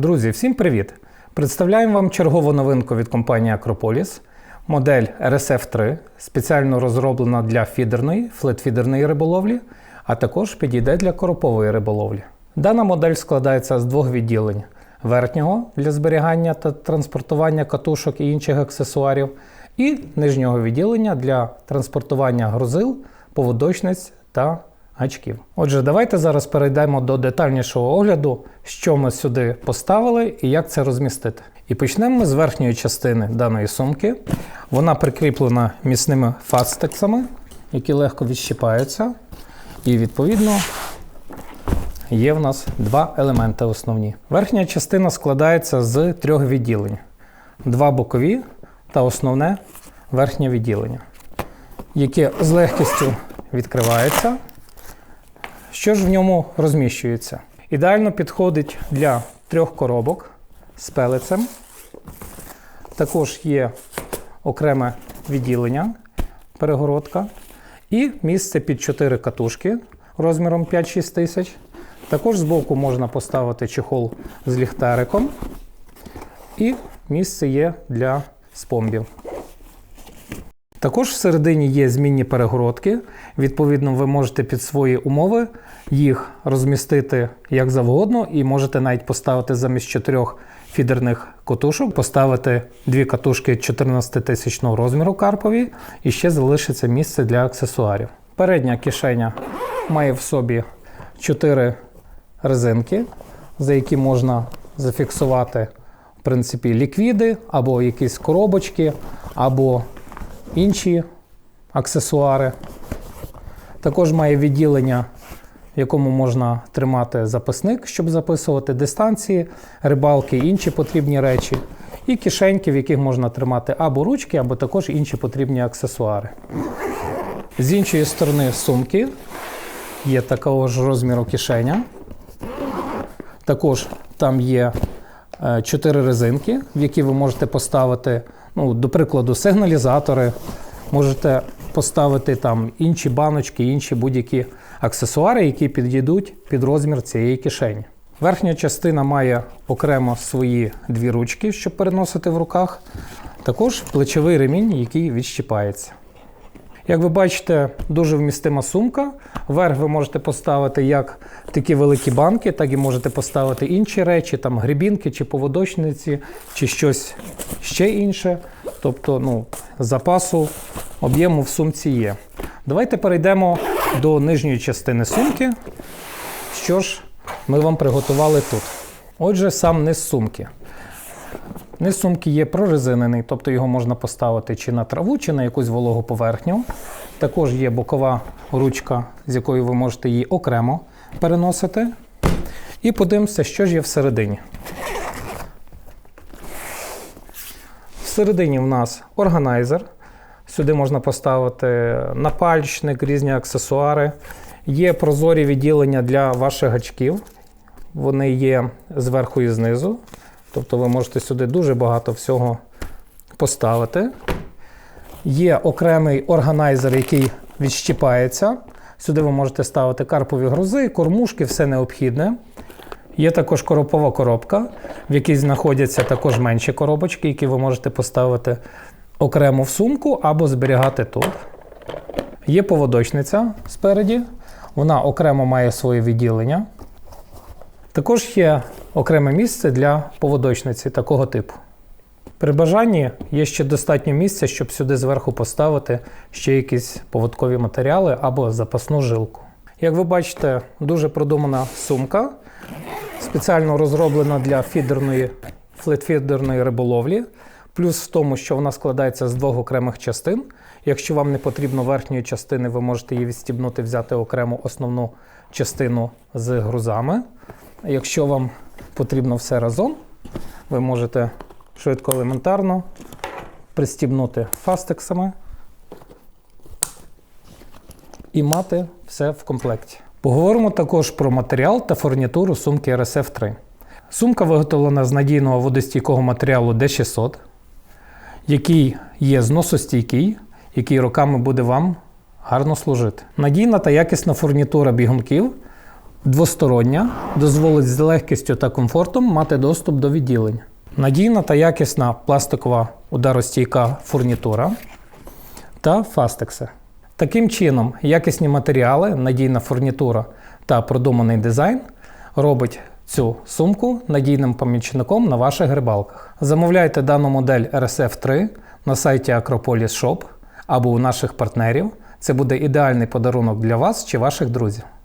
Друзі, всім привіт! Представляємо вам чергову новинку від компанії Acropolis. Модель RSF3 спеціально розроблена для фідерної, флетфідерної риболовлі, а також підійде для коропової риболовлі. Дана модель складається з двох відділень: верхнього для зберігання та транспортування катушок і інших аксесуарів, і нижнього відділення для транспортування грузил, поводочниць та гачків. Отже, давайте зараз перейдемо до детальнішого огляду, що ми сюди поставили і як це розмістити. І почнемо ми з верхньої частини даної сумки. Вона прикріплена міцними фастексами, які легко відщипаються. І відповідно є в нас два елементи основні. Верхня частина складається з трьох відділень: два бокові та основне верхнє відділення, яке з легкістю відкривається. Що ж в ньому розміщується? Ідеально підходить для трьох коробок з пелецем. Також є окреме відділення, перегородка. І місце під 4 катушки розміром 5-6 тисяч. Також збоку можна поставити чехол з ліхтариком. І місце є для спомбів. Також всередині є змінні перегородки. Відповідно, ви можете під свої умови їх розмістити як завгодно, і можете навіть поставити замість чотирьох фідерних катушок, поставити дві катушки 14-тисячного розміру карпові, і ще залишиться місце для аксесуарів. Передня кишеня має в собі 4 резинки, за які можна зафіксувати в принципі, ліквіди або якісь коробочки, або інші аксесуари. Також має відділення, в якому можна тримати записник, щоб записувати дистанції, рибалки інші потрібні речі. І кишеньки, в яких можна тримати або ручки, або також інші потрібні аксесуари. З іншої сторони сумки є такого ж розміру кишеня. Також там є е, чотири резинки, в які ви можете поставити, ну, до прикладу, сигналізатори, можете поставити там інші баночки, інші будь-які аксесуари, які підійдуть під розмір цієї кишені. Верхня частина має окремо свої дві ручки, щоб переносити в руках. Також плечовий ремінь, який відщіпається. Як ви бачите, дуже вмістима сумка. Вверх ви можете поставити як такі великі банки, так і можете поставити інші речі, там грібінки чи поводочниці, чи щось ще інше. Тобто ну, запасу об'єму в сумці є. Давайте перейдемо до нижньої частини сумки. Що ж ми вам приготували тут? Отже, сам низ сумки. Низ сумки є прорезинений, тобто його можна поставити чи на траву, чи на якусь вологу поверхню. Також є бокова ручка, з якою ви можете її окремо переносити. І подивимося, що ж є всередині. Всередині в нас органайзер. Сюди можна поставити напальчник, різні аксесуари. Є прозорі відділення для ваших гачків. Вони є зверху і знизу. Тобто ви можете сюди дуже багато всього поставити. Є окремий органайзер, який відщіпається. Сюди ви можете ставити карпові грузи, кормушки, все необхідне. Є також коропова коробка, в якій знаходяться також менші коробочки, які ви можете поставити окремо в сумку або зберігати тут. Є поводочниця спереді, вона окремо має своє відділення. Також є окреме місце для поводочниці такого типу. При бажанні є ще достатньо місця, щоб сюди зверху поставити ще якісь поводкові матеріали або запасну жилку. Як ви бачите, дуже продумана сумка, спеціально розроблена для фідерної флетфідерної риболовлі. Плюс в тому, що вона складається з двох окремих частин. Якщо вам не потрібно верхньої частини, ви можете її відстібнути, взяти окрему основну частину з грузами. Якщо вам потрібно все разом, ви можете швидко елементарно пристібнути фастексами і мати все в комплекті. Поговоримо також про матеріал та фурнітуру сумки RSF 3. Сумка виготовлена з надійного водостійкого матеріалу D600, який є зносостійкий, який роками буде вам гарно служити. Надійна та якісна фурнітура бігунків Двостороння дозволить з легкістю та комфортом мати доступ до відділень. Надійна та якісна пластикова ударостійка фурнітура та фастекси. Таким чином, якісні матеріали, надійна фурнітура та продуманий дизайн робить цю сумку надійним помічником на ваших грибалках. Замовляйте дану модель RSF 3 на сайті Acropolis Shop або у наших партнерів. Це буде ідеальний подарунок для вас чи ваших друзів.